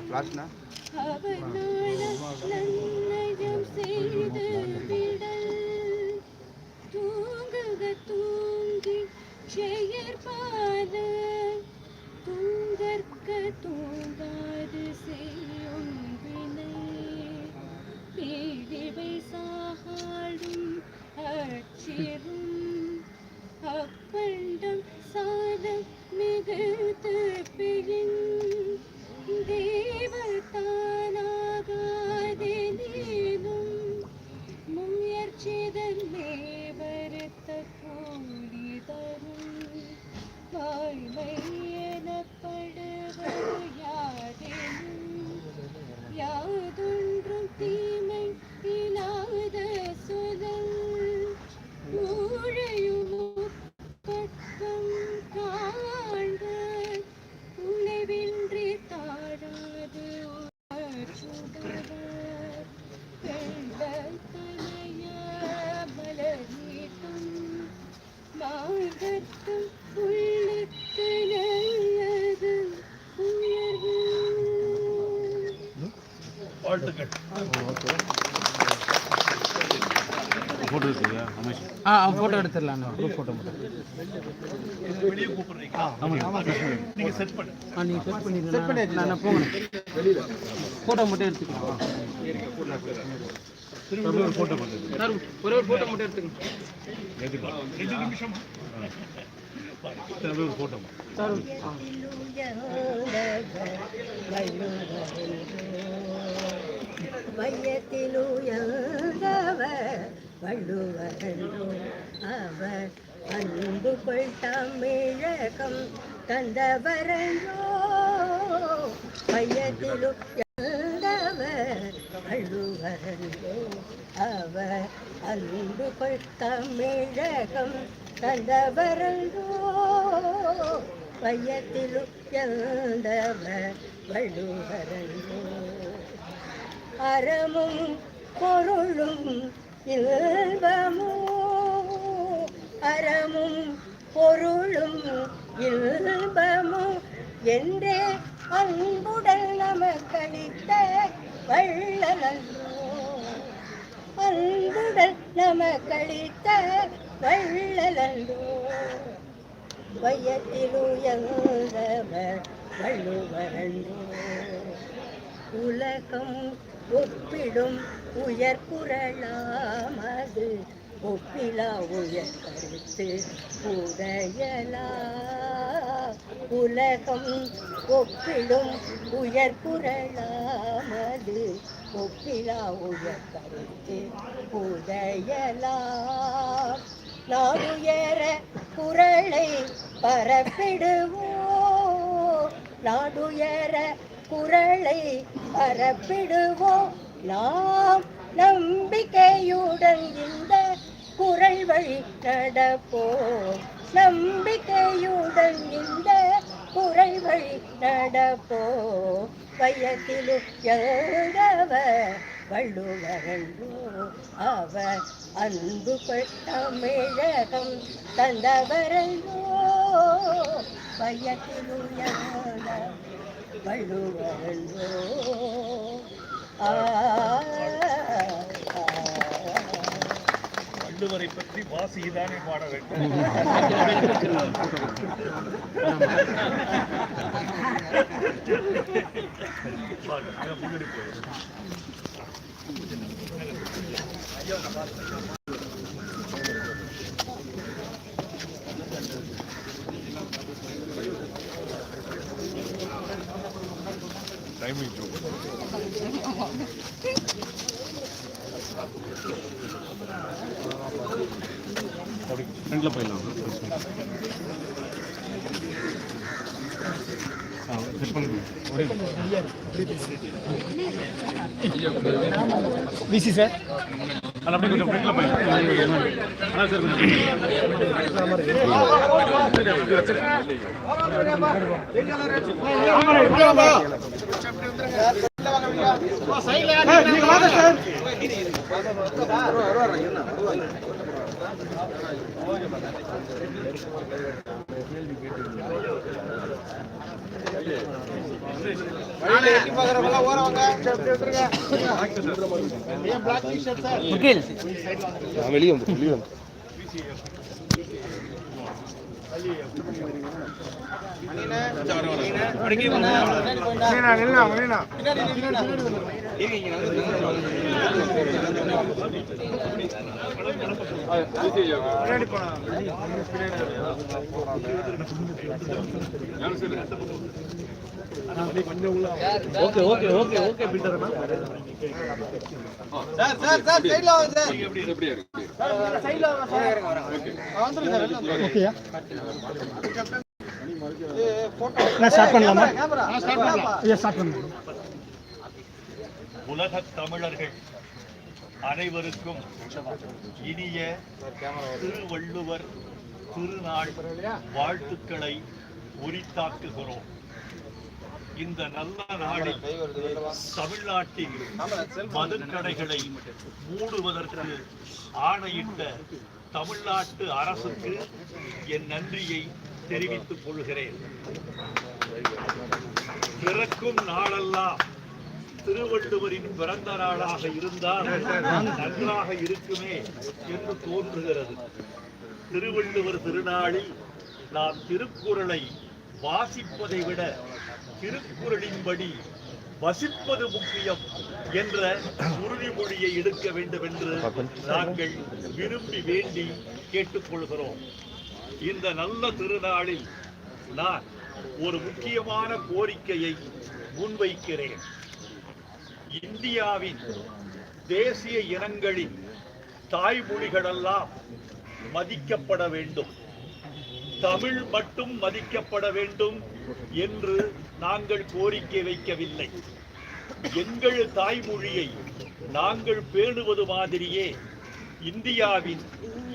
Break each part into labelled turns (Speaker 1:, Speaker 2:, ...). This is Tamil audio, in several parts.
Speaker 1: ஃப்ளாஷ்னா
Speaker 2: நன்னயம் தூங்கி செயற்பாத தூங்கற்க தூங்காது செய்யும் வினை பீடிவை சாகாடும் அச்சிரும் உயர்வு
Speaker 3: ஃபோட்டோ எடுத்துக்கியா ரமேஷ்
Speaker 4: ஆ ஃபோட்டோ எடுத்துடலாம் குரூப் ஃபோட்டோ மட்டும்.
Speaker 3: நீங்கள் செட் பண்ணு
Speaker 4: ஆ நீங்கள் செட் பண்ணிடுங்க நான் நான் போகணும். ஃபோட்டோ மட்டும் எடுத்துக்கலாம்.
Speaker 3: திரும்ப ஒரு
Speaker 4: ஒரே ஃபோட்டோ மட்டும்
Speaker 3: நிமிஷம்? திரும்ப
Speaker 5: வையத்திலுயர்ந்தவர் வள்ளுவரோ அவர் அன்பு கொள் தமிழகம் தந்தவரோ வையத்திலுயர்ந்தவர் வள்ளுவரோ அவர் அன்பு கொள் தமிழகம் தந்தவரோ வையத்திலும் எழுந்தவர் வள்ளுவரோ அறமும் பொருளும் இல்பமோ அறமும் பொருளும் இல்பமோ என்றே அன்புடன் நமக்களித்த வள்ளலோ அன்புடன் நமக்களித்த வள்ளலோ வையத்திலுயர்ந்தவர் வள்ளுவரன்றோ உலகம் ஒப்பிடும் உயர் குரலாமது ஒப்பிலா உயர் கருத்து உடையலா உலகம் ஒப்பிடும் உயர் குரலாமது ஒப்பிலா உயர் கருத்து உடையலா நாடுயர குரலை பரப்பிடுவோம் நாடுயர குரலை பரப்பிடுவோம் நாம் நம்பிக்கையுடன் இந்த குரல் வழி நடப்போம். நம்பிக்கையுடன் இந்த குரல் வழி நடப்போம். வயத்திலும் எழுதவர் வள்ளுவரல்லோ அவர் அன்பு தமிழகம் தந்தவரல்லோ பயத்திலுயர்ந்த வள்ளுவரல்லோ
Speaker 3: வள்ளுவரை பற்றி வாசிதானே பாட வேண்டும் முன்னாடி போயிரு. டைமிங் அப்படி ஃப்ரெண்டில் போயிடலாம்.
Speaker 4: VC sir.
Speaker 3: அது அப்படியே கொஞ்சம் ஃப்ரெண்டில் போயிடலாம் அதான் சார் கொஞ்சம்
Speaker 1: வெளியே வந்து வெளியே வந்து
Speaker 3: okay okay okay okay
Speaker 4: start பண்ணலாமா? ஐயா ஸ்டார்ட் பண்ணலாம்.
Speaker 6: உலகத் தமிழர்கள் அனைவருக்கும் இனிய திருவள்ளுவர் திருநாள் வாழ்த்துக்களை உரித்தாக்குகிறோம். இந்த நல்ல நாளில் தமிழ்நாட்டில் மதுக்கடைகளை மூடுவதற்கு ஆணையிட்ட தமிழ்நாட்டு அரசுக்கு என் நன்றியை தெரிவித்துக் கொள்கிறேன். பிறக்கும் நாளெல்லாம் திருவள்ளுவரின் பிறந்த நாளாக இருந்தால் நன்றாக இருக்குமே என்று தோன்றுகிறது. திருவள்ளுவர் திருநாளில் நாம் திருக்குறளை வாசிப்பதை விட திருக்குறளின்படி வசிப்பது முக்கியம் என்ற உறுதிமொழியை எடுக்க வேண்டும் என்று நாங்கள் விரும்பி வேண்டி கேட்டுக்கொள்கிறோம். இந்த நல்ல திருநாளில் நான் ஒரு முக்கியமான கோரிக்கையை முன்வைக்கிறேன். இந்தியாவின் தேசிய இனங்களின் தாய்மொழிகளெல்லாம் மதிக்கப்பட வேண்டும். தமிழ் மட்டும் மதிக்கப்பட வேண்டும் என்று நாங்கள் கோரிக்கை வைக்கவில்லை. எங்கள் தாய்மொழியை நாங்கள் பேணுவது மாதிரியே இந்தியாவின்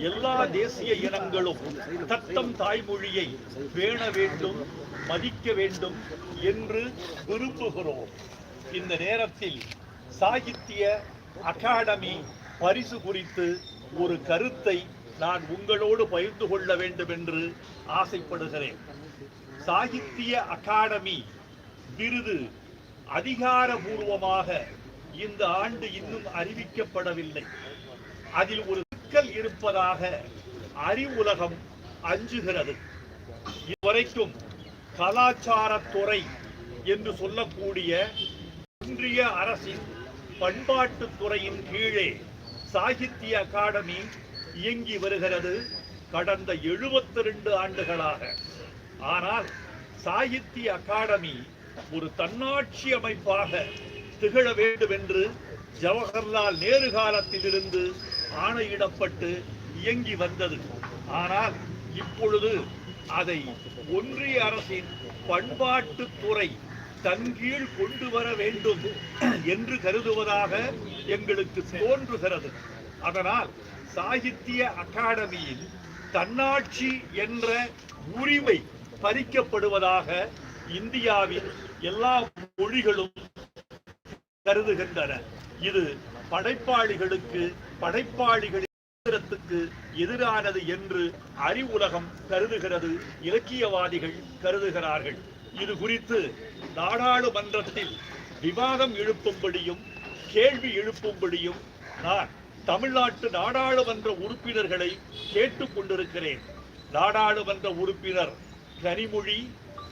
Speaker 6: எல்லா தேசிய இனங்களும் தத்தம் தாய்மொழியை பேண வேண்டும் மதிக்க வேண்டும் என்று விரும்புகிறோம். இந்த நேரத்தில் சாகித்ய அகாடமி பரிசு குறித்து ஒரு கருத்தை நான் உங்களோடு பகிர்ந்து கொள்ள வேண்டும் என்று ஆசைப்படுகிறேன். சாகித்ய அகாடமி விருது அதிகாரபூர்வமாக இந்த ஆண்டு இன்னும் அறிவிக்கப்படவில்லை. அதில் ஒரு சிக்கல் இருப்பதாக அறிவுலகம் அஞ்சுகிறது. இதுவரைக்கும் கலாச்சாரத்துறை என்று சொல்லக்கூடிய ஒன்றிய அரசின் பண்பாட்டு துறையின் கீழே சாகித்ய அகாடமி இயங்கி வருகிறது கடந்த 72 ரெண்டு ஆண்டுகளாக. ஆனால் சாகித்ய அகாடமி ஒரு தன்னாட்சி அமைப்பாக திகழ வேண்டும் என்று ஜவஹர்லால் நேரு காலத்திலிருந்து ஆணையிடப்பட்டு இயங்கி வந்தது. ஆனால் இப்பொழுது அதை ஒன்றிய அரசின் பண்பாட்டுத்துறை துறை கொண்டு வர வேண்டும் என்று கருதுவதாக எங்களுக்கு தோன்றுகிறது. அதனால் சாகித்ய அகாடமியின் தன்னாட்சி என்ற உரிமை பறிக்கப்படுவதாக இந்தியாவின் எல்லா மொழிகளும் கருதுகின்றன. இது படைப்பாளிகளுக்கு படைப்பாளிகளின் சுதந்திரத்துக்கு எதிரானது என்று அறிவுலகம் கருதுகிறது இலக்கியவாதிகள் கருதுகிறார்கள். இது குறித்து நாடாளுமன்றத்தில் விவாதம் எழுப்பும்படியும் கேள்வி எழுப்பும்படியும் நான் தமிழ்நாட்டு நாடாளுமன்ற உறுப்பினர்களை கேட்டுக் கொண்டிருக்கிறேன். நாடாளுமன்ற உறுப்பினர் கனிமொழி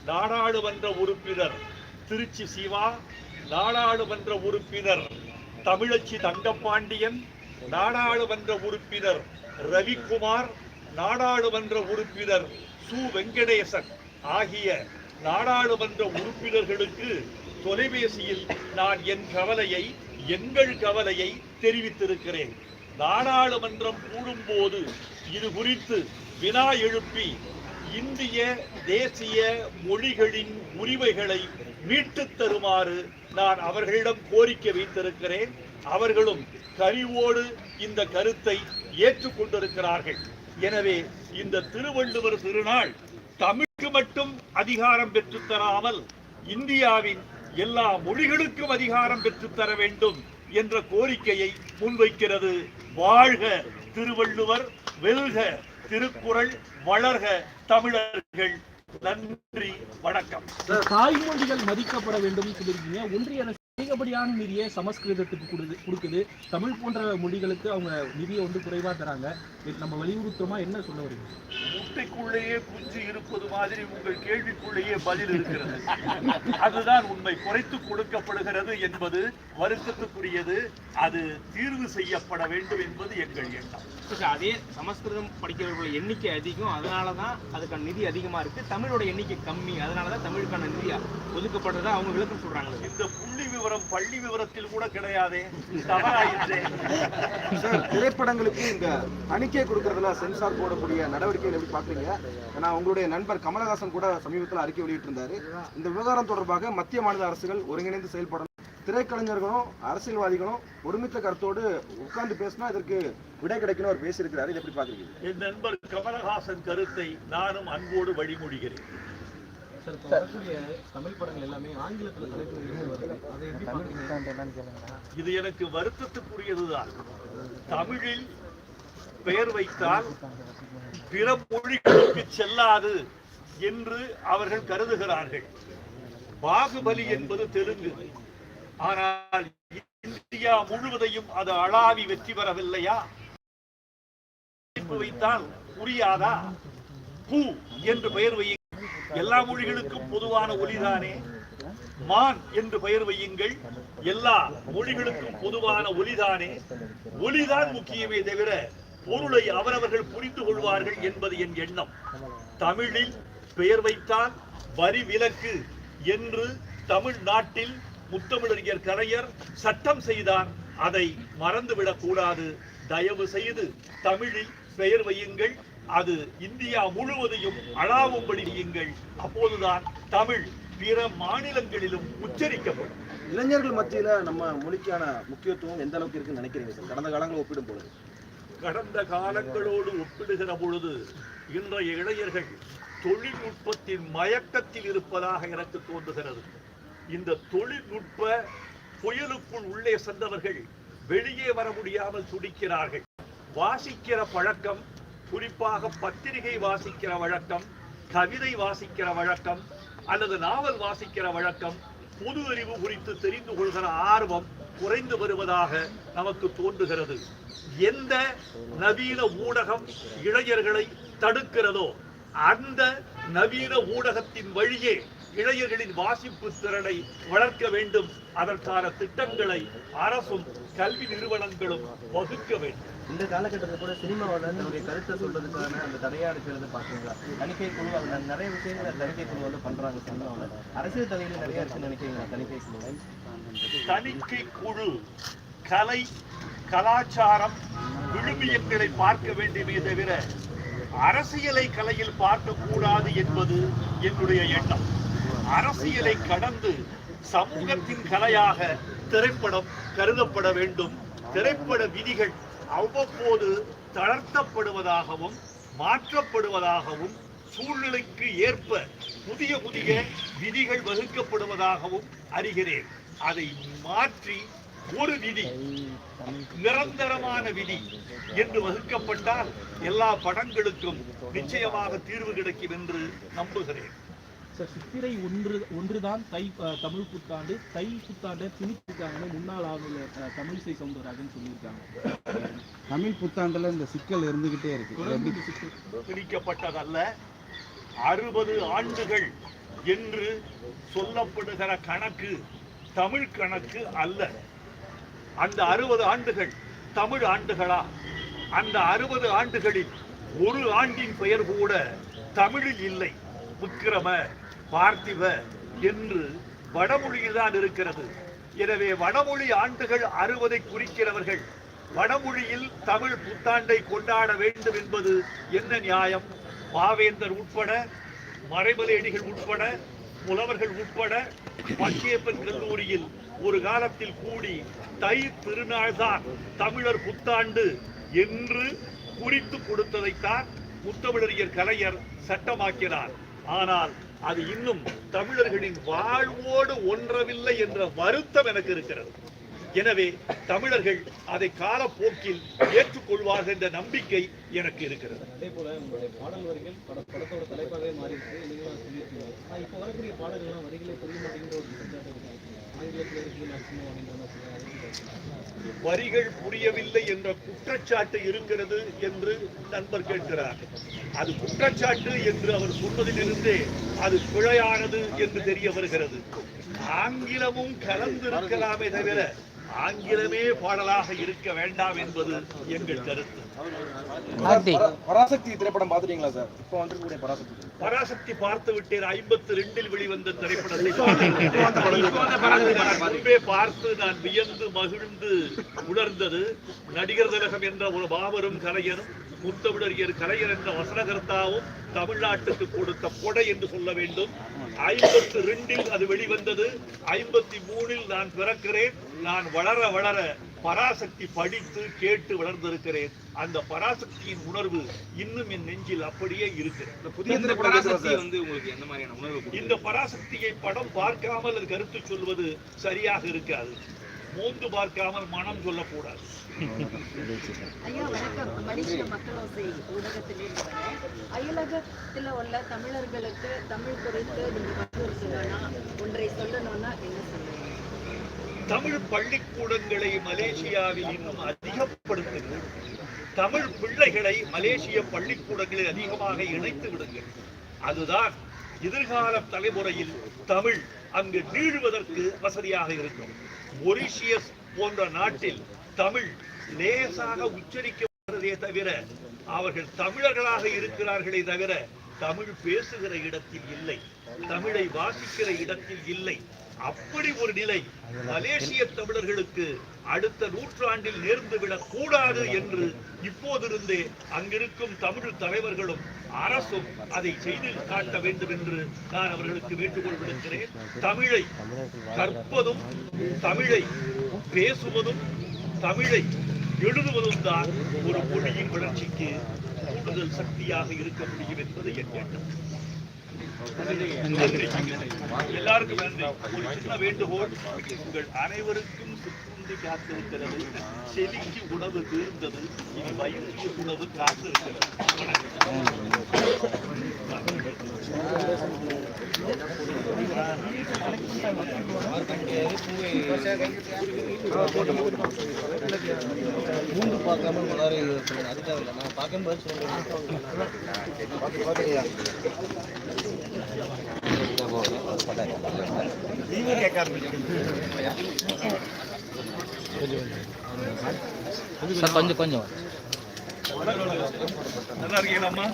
Speaker 6: நாடாளுமன்ற உறுப்பினர் திருச்சி சிவா நாடாளுமன்ற உறுப்பினர் தமிழச்சி தங்கப்பாண்டியன் நாடாளுமன்ற உறுப்பினர் ரவிக்குமார் நாடாளுமன்ற உறுப்பினர் சு. வெங்கடேசன் ஆகிய நாடாளுமன்ற உறுப்பினர்களுக்கு தொலைபேசியில் நான் என் கவலையை எங்கள் கவலையை தெரிவித்திருக்கிறேன். நாடாளுமன்றம் கூடும்போது இது குறித்து வினா எழுப்பி இந்திய தேசிய மொழிகளின் உரிமைகளை மீட்டுத் தருமாறு நான் அவர்களிடம் கோரிக்கை வைத்திருக்கிறேன். அவர்களும் கரிவோடு இந்த கருத்தை ஏற்றுக்கொண்டிருக்கிறார்கள். எனவே இந்த திருவள்ளுவர் திருநாள் தமிழுக்கு மட்டும் அதிகாரம் பெற்றுத் தராமல் இந்தியாவின் எல்லா மொழிகளுக்கும் அதிகாரம் பெற்றுத் தர வேண்டும் என்ற கோரிக்கையை முன்வைக்கிறது வாழ்க திருவள்ளுவர் வெல்க திருக்குறள் வளர்க தமிழர்கள். நன்றி வணக்கம்.
Speaker 7: தாய்மொழிகள் மதிக்கப்பட வேண்டும் சொல்லியிருக்கீங்க. ஒன்றிய அரசு அதிகப்படியான நிதியை சமஸ்கிருதத்துக்கு கொடுது கொடுக்குது. தமிழ் போன்ற மொழிகளுக்கு அவங்க நிதியை வந்து குறைவா தராங்க. நம்ம வலியுறுத்துறோமா? என்ன சொல்ல வரீங்க?
Speaker 6: முட்டைக்குள்ளேயே குஞ்சு இருப்பது மாதிரி உங்கள் கேள்விக்குள்ளேயே பதில் இருக்கிறது. அதுதான் உண்மை. குறைத்து கொடுக்கப்படுகிறது என்பது வருத்தத்துக்குரியது. அது தீர்வு செய்யப்பட வேண்டும் என்பது எங்கள் எண்ணம்.
Speaker 4: அதே சமஸ்கிருதம் படிக்கிறவர்களோட எண்ணிக்கை அதிகம். அதனால தான் அதுக்கான நிதி அதிகமா இருக்கு. தமிழோட எண்ணிக்கை கம்மி. அதனால தான் தமிழுக்கான நிதி ஒதுக்கப்படுறதா அவங்க விளக்கம் சொல்றாங்களே.
Speaker 6: இந்த புள்ளி விவரம் பள்ளி விவரத்தில் கூட கிடையாதே. தவறாயிற்றே.
Speaker 1: சார் திரைப்படங்களுக்கு இங்க தணிக்கை கொடுக்கறதுல சென்சார் போடக்கூடிய நடவடிக்கைகள் எப்படி பாக்குறீங்க ஏன்னா உங்களுடைய நண்பர் கமலஹாசன் கூட சமீபத்தில் அறிக்கை வெளியிட்டிருந்தாரு. இந்த விவகாரம் தொடர்பாக மத்திய மாநில அரசுகள் ஒருங்கிணைந்து செயல்படணும். திரைக்கலைஞர்களும் அரசியல்வாதிகளும் ஒருமித்த கருத்தோடு உட்கார்ந்து பேசினா இதற்கு விடை கிடைக்கணும் அவர் பேசியிருக்கிறாரு. இதை எப்படி பாக்குறீங்க
Speaker 6: என் நண்பர் கமலஹாசன் கருத்தை நானும் அன்போடு வழிமொழிகிறேன் இது எனக்கு வருத்தத்துக்குரியதுதான். தமிழில் பெயர் வைத்தால் பிற மொழிகளுக்கு செல்லாது என்று அவர்கள் கருதுகிறார்கள். பாகுபலி என்பது தெலுங்கு. ஆனால் இந்தியா முழுவதையும் அது அளாவி வெற்றி பெறவில்லையா? வைத்தால் புரியாதா? பூ என்று பெயர் வையுங்கள். எல்லா மொழிகளுக்கும் பொதுவான ஒலிதானே? மான் என்று பெயர் வையுங்கள். எல்லா மொழிகளுக்கும் பொதுவான ஒலிதானே? ஒலிதான் முக்கியமே தவிர பொருளை அவரவர்கள் புரிந்து கொள்வார்கள் என்பது என் எண்ணம். தமிழில் பெயர் வைத்தால் வரி விலக்கு என்று தமிழ்நாட்டில் முத்தமிழறிஞர் கலைஞர் சட்டம் செய்தார். அதை மறந்துவிடக் கூடாது. தயவு செய்து தமிழில் பெயர் வையுங்கள். அது இந்தியா முழுவதையும் அளாவும்படி செய்யுங்கள் அப்போதுதான் தமிழ் பிற மாநிலங்களிலும் உச்சரிக்கப்படும்.
Speaker 1: இளைஞர்கள் மத்தியில நம்ம மொழிக்கான முக்கியத்துவம் எந்த அளவுக்கு இருக்குன்னு நினைக்கிறீங்க சார்? கடந்த காலங்களை ஒப்பிடும் பொழுது.
Speaker 6: கடந்த காலங்களோடு ஒப்பிடுகிற பொழுது இன்றைய இளைஞர்கள் தொழில்நுட்பத்தின் மயக்கத்தில் இருப்பதாக எனக்கு தோன்றுகிறது. இந்த தொழில்நுட்ப புயலுக்குள் உள்ளே சென்றவர்கள் வெளியே வர முடியாமல் துடிக்கிறார்கள். வாசிக்கிற பழக்கம் குறிப்பாக பத்திரிகை வாசிக்கிற வழக்கம் கவிதை வாசிக்கிற வழக்கம் அல்லது நாவல் வாசிக்கிற வழக்கம் பொது அறிவு குறித்து தெரிந்து கொள்கிற ஆர்வம் குறைந்து வருவதாக நமக்கு தோன்றுகிறது. எந்த நவீன ஊடகம் இளைஞர்களை தடுக்கிறதோ அந்த நவீன ஊடகத்தின் வழியே இளைஞர்களின் வாசிப்பு திறனை வளர்க்க வேண்டும். அதற்கான திட்டங்களை அரசும் கல்வி நிறுவனங்களும் வகுக்க வேண்டும்.
Speaker 4: இந்த காலகட்டத்தில் கூட சினிமாவில் தன்னுடைய கருத்தை சொல்றதுக்கான அந்த தடையா இருக்கிறது பாத்தீங்களா தணிக்கை குழு அதுல நிறைய விஷயங்களை தணிக்கை குழு வந்து பண்றாங்க சினிமாவில் அரசியல் தலைவர் நிறைய இருக்குன்னு நினைக்கிறீங்களா தணிக்கை குழு?
Speaker 6: தணிக்கை குழு கலை கலாச்சாரம் விழுமியங்களை பார்க்க வேண்டுமே தவிர அரசியலை கலையில் பார்க்கக்கூடாது என்பது என்னுடைய எண்ணம். அரசியலை கடந்து சமூகத்தின் கலையாக திரைப்படம் கருதப்பட வேண்டும். திரைப்பட விதிகள் அவ்வப்போது தளர்த்தப்படுவதாகவும் மாற்றப்படுவதாகவும் சூழ்நிலைக்கு ஏற்ப புதிய புதிய விதிகள் வகுக்கப்படுவதாகவும் அறிகிறேன். அதை மாற்றி ஒரு விதி நிரந்தரமான விதி என்று வகுக்கப்பட்டால் எல்லா படங்களுக்கும் நிச்சயமாக தீர்வு கிடைக்கும் என்று நம்புகிறேன்.
Speaker 7: சார் சித்திரை ஒன்று ஒன்றுதான் தை தமிழ் புத்தாண்டு தை புத்தாண்டை திணிச்சிருக்காங்கன்னு முன்னாள் ஆளுநர் தமிழிசை சவுந்தரராஜன் சொல்லியிருக்காங்க.
Speaker 8: தமிழ் புத்தாண்டுல இந்த சிக்கல் இருந்துகிட்டே இருக்கு.
Speaker 6: திணிக்கப்பட்டதல்ல அறுபது ஆண்டுகள் என்று சொல்லப்படுகிற கணக்கு தமிழ் கணக்கு அல்ல. அந்த அறுபது ஆண்டுகள் தமிழ் ஆண்டுகளா? அந்த அறுபது ஆண்டுகளில் ஒரு ஆண்டின் பெயர் கூட தமிழில் இல்லை. விக்கிரம பார்த்திவ என்று வடமொழியில் தான் இருக்கிறது. எனவே வடமொழி ஆண்டுகள் அறுபதை குறிக்கிறவர்கள் வடமொழியில் தமிழ் புத்தாண்டை கொண்டாட வேண்டும் என்பது என்ன நியாயம்? பாவேந்தர் உட்பட மறைமலையடிகள் உட்பட புலவர்கள் உட்பட பச்சையப்பன் கல்லூரியில் ஒரு காலத்தில் கூடி தை திருநாள்தான் தமிழர் புத்தாண்டு என்று குறித்து கொடுத்ததைத்தான் முத்தமிழறிஞர் கலைஞர் சட்டமாக்கினார். ஆனால் அது இன்னும் தமிழர்களின் வாழ்வோடு ஒன்றவில்லை என்ற வருத்தம் எனக்கு இருக்கிறது. எனவே தமிழர்கள் அதை காலப்போக்கில் ஏற்றுக்கொள்வார்கள் என்ற நம்பிக்கை எனக்கு இருக்கிறது.
Speaker 4: அதே போல உங்களுடைய பாடல் வரிகள் படத்தோட தலைப்பாகவே மாறி இருக்கு இப்போ வரக்கூடிய பாடல்கள் வரிகளை புரிய மாட்டேங்கிற ஒரு
Speaker 6: வரிகள் புரியவில்லை என்ற குற்றச்சாட்டு இருக்கிறது என்று நண்பர் கேட்கிறார். அது குற்றச்சாட்டு என்று அவர் சொன்னதிலிருந்தே அது பிழையானது என்று தெரிய வருகிறது. ஆங்கிலமும் கலந்திருக்கலாமே தவிர ஆங்கிலமே பாடலாக இருக்க வேண்டாம் என்பது எங்கள் கருத்து.
Speaker 1: பராசக்தி திரைப்படம் பார்த்துட்டீங்களா சார்? இப்போ வந்திருக்கக்கூடிய பராசக்தி.
Speaker 6: பராசக்தி பார்த்து விட்டேன். ஐம்பத்தி ரெண்டில் வெளிவந்த திரைப்படத்தை பார்த்து நான் வியந்து மகிழ்ந்து உணர்ந்தது. நடிகர் திலகம் என்ற ஒரு மாபெரும் கலைஞரும் முத்தமிழறிஞர் கலைஞர் என்ற வசனகர்த்தாவும் தமிழ்நாட்டுக்கு கொடுத்த கொடை என்று சொல்ல வேண்டும். ஐம்பத்தி ரெண்டில் அது வெளிவந்தது. ஐம்பத்தி மூணில் நான் பிறக்கிறேன். நான் வளர வளர பராசக்தி படித்து கேட்டு வளர்ந்திருக்கிறேன். அந்த பராசக்தியின் உணர்வு இன்னும் என் நெஞ்சில் அப்படியே
Speaker 1: திரைப்படம் பேசுறா சார்
Speaker 9: வந்து உங்களுக்கு எந்த மாதிரியான உணர்வு
Speaker 6: இந்த பராசக்தியை படம் பார்க்காமல் அது கருத்து சொல்வது சரியாக இருக்காது. மோந்து பார்க்காமல் மனம் சொல்லக்கூடாது.
Speaker 10: ஐயா வணக்கம். மலேசிய மக்களோசை ஊடகத்திலிருந்து அயலகத்தில் உள்ள தமிழர்களுக்கு தமிழ் குறித்து நீங்க வலியுறுத்தணும்னா ஒன்றை சொல்லணும்னா என்ன
Speaker 6: தமிழ் பள்ளிக்கூடங்களை மலேசியாவில் இன்னும் அதிகப்படுத்துங்கள் தமிழ் பிள்ளைகளை மலேசிய பள்ளிக்கூடங்களில் அதிகமாக இணைத்து விடுங்கள். அதுதான் எதிர்கால தலைமுறையில் தமிழ் அங்கு நீழுவதற்கு வசதியாக இருக்கும். மொரிஷியஸ் போன்ற நாட்டில் தமிழ் லேசாக உச்சரிக்கப்படுவதே தவிர அவர்கள் தமிழர்களாக இருக்கிறார்களே தவிர தமிழ் பேசுகிற இடத்தில் இல்லை. தமிழை வாசிக்கிற இடத்தில் இல்லை. அப்படி ஒரு நிலை மலேசிய தமிழர்களுக்கு அடுத்த நூற்றாண்டில் நேர்ந்துவிடக் கூடாது என்று இப்போதிருந்தே அங்கிருக்கும் தமிழ் தலைவர்களும் அரசும் அதை செய்து காட்ட வேண்டும் என்று நான் அவர்களுக்கு வேண்டுகோள் விடுக்கிறேன். தமிழை கற்பதும் தமிழை பேசுவதும் தமிழை எழுதுவதும் தான் ஒரு மொழியின் வளர்ச்சிக்கு கூடுதல் சக்தியாக இருக்க முடியும் என்பது என் எண்ணம் எல்லாருக்கும் நன்றி. ஒரு சின்ன வேண்டுகோள். உங்கள் அனைவருக்கும் சிற்றுண்டி காத்திருக்கிறது. செவிக்கு உணவு தீர்ந்தது. இனி வயிற்று உணவு காத்திருக்கிறது.
Speaker 4: மூன்று பார்க்காம அதுக்காக இல்லை நான் பார்க்கும்போது சொல்லுங்க.
Speaker 6: ஆரம்பிச்சீங்க.
Speaker 9: கொஞ்சம் கொஞ்சம்.
Speaker 6: நல்லா இருக்கீங்களாம்மா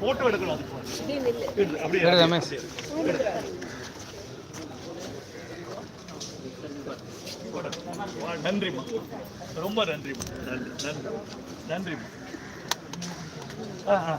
Speaker 6: போட்டோ எடுக்கணும் அப்படியே நன்றிம்மா. ரொம்ப நன்றிம்மா. நன்றி நன்றி. நன்றிம்மா. ஆ, ஆ,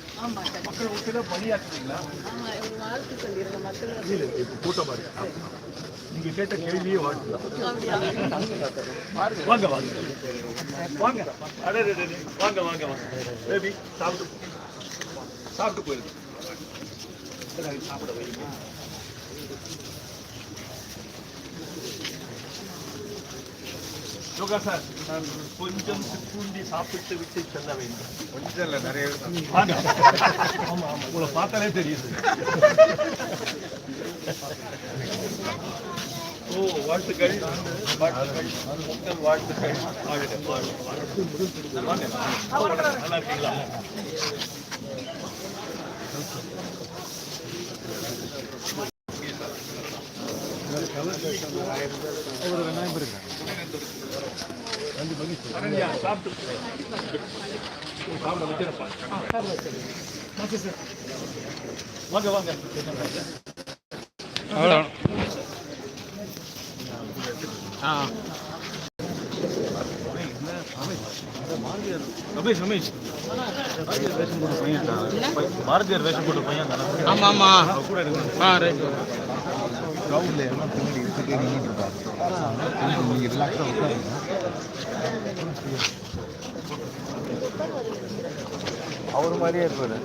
Speaker 6: மக்கள் வீட்டில் பணியாற்றுறீங்களா இல்ல, இப்ப கூட்டம் பாருங்க நீங்க கேட்ட கேள்வியே வாழ்த்து வாங்க வாங்க வாங்க அடே, அடே, அடே. வாங்க வாங்க வாங்க பேபி சாப்பிட்டு சாப்பிட்டு போயிருங்க சாப்பிட வைங்க யோகா சார் நான் கொஞ்சம் சிற்றுண்டி சாப்பிட்டு விட்டு செல்ல வேண்டும்.
Speaker 8: கொஞ்சம் இல்லை நிறைய
Speaker 6: வாங்க ஆமா ஆமா. உங்களை பார்த்தாலே தெரியுது. ஓ வாழ்த்துக்கள். வாழ்த்துக்கள் உங்கள் வாழ்த்துக்கள். நல்லா இருக்கீங்களா? வைக்கிறப்பா வாங்க வாங்க
Speaker 9: ஆ
Speaker 3: ரமேஷ் ரமேஷ்
Speaker 8: பாரதியார் வேஷம் போட்ட பையன்
Speaker 9: ஆமா ஆமா
Speaker 8: கூட இருக்கணும்
Speaker 9: ஆ ரைட்
Speaker 10: எல்லாம் பின்னாடி இழுத்துட்டே நின்றுட்டு இருப்பாரு ரிலாக்ஸாக உட்காருங்க அவர் மாதிரியே இருப்பாரு